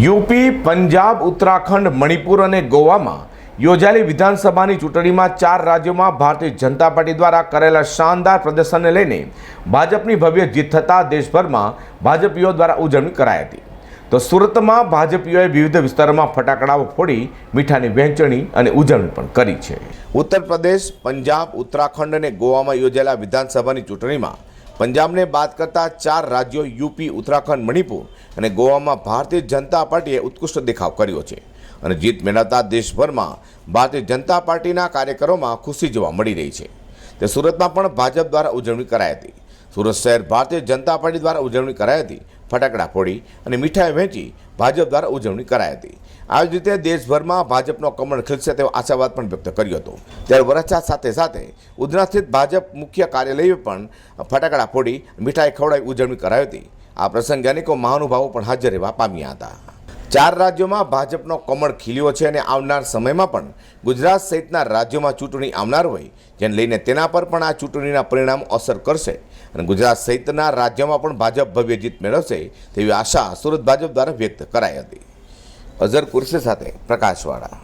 UP, Punjab, Uttarakhand, Manipur અને ગોવામાં યોજાયેલી વિધાનસભાની ચૂંટણીમાં ચાર રાજ્યોમાં ભારતીય જનતા પાર્ટી દ્વારા કરેલા શાનદાર પ્રદર્શનને લઈને ભાજપની ભવ્ય જીત થતાં દેશભરમાં ભાજપીઓ દ્વારા ઉજવણી કરાઈ હતી. તો સુરતમાં ભાજપીઓએ વિવિધ વિસ્તારોમાં ફટાકડાઓ ફોડી, મીઠાની વહેંચણી અને ઉજવણી પણ કરી છે. ઉત્તર પ્રદેશ પંજાબ, ઉત્તરાખંડ અને ગોવામાં યોજાયેલા વિધાનસભાની ચૂંટણીમાં પંજાબને બાદ કરતા ચાર રાજ્યો યુપી, ઉત્તરાખંડ, મણિપુર અને ગોવામાં ભારતીય જનતા પાર્ટીએ ઉત્કૃષ્ટ દેખાવ કર્યો છે અને જીત મેળવતા દેશભરમાં ભારતીય જનતા પાર્ટીના કાર્યકરોમાં ખુશી જોવા મળી રહી છે. તે સુરતમાં પણ ભાજપ દ્વારા ઉજવણી કરાઈ હતી. સુરત શહેર ભારતીય જનતા પાર્ટી દ્વારા ઉજવણી કરાઈ હતી. ફટાકડા ફોડી અને મીઠાઈ વહેંચી ભાજપ દ્વારા ઉજવણી કરાઈ હતી. આવી જ રીતે દેશભરમાં ભાજપનો કમળ ખીલશે તેવો આશાવાદ પણ વ્યક્ત કર્યો હતો. ત્યારે વરસાદ સાથે સાથે ઉધના સ્થિત ભાજપ મુખ્ય કાર્યાલયે પણ ફટાકડા ફોડી મીઠાઈ ખવડાવી ઉજવણી કરાઈ હતી. આ પ્રસંગે અનેકો મહાનુભાવો પણ હાજર રહેવા પામ્યા હતા. ચાર રાજ્યોમાં ભાજપનો કમળ ખીલ્યો છે અને આવનાર સમયમાં પણ ગુજરાત સહિતના રાજ્યોમાં ચૂંટણી આવનાર હોય, જેને લઈને તેના પર પણ આ ચૂંટણીના પરિણામ અસર કરશે. અને ગુજરાત સહિતના રાજ્યોમાં પણ ભાજપ ભવ્ય જીત મેળવશે તેવી આશા સુરત ભાજપ દ્વારા વ્યક્ત કરાઈ હતી. અઝર કુરશી સાથે પ્રકાશવાળા.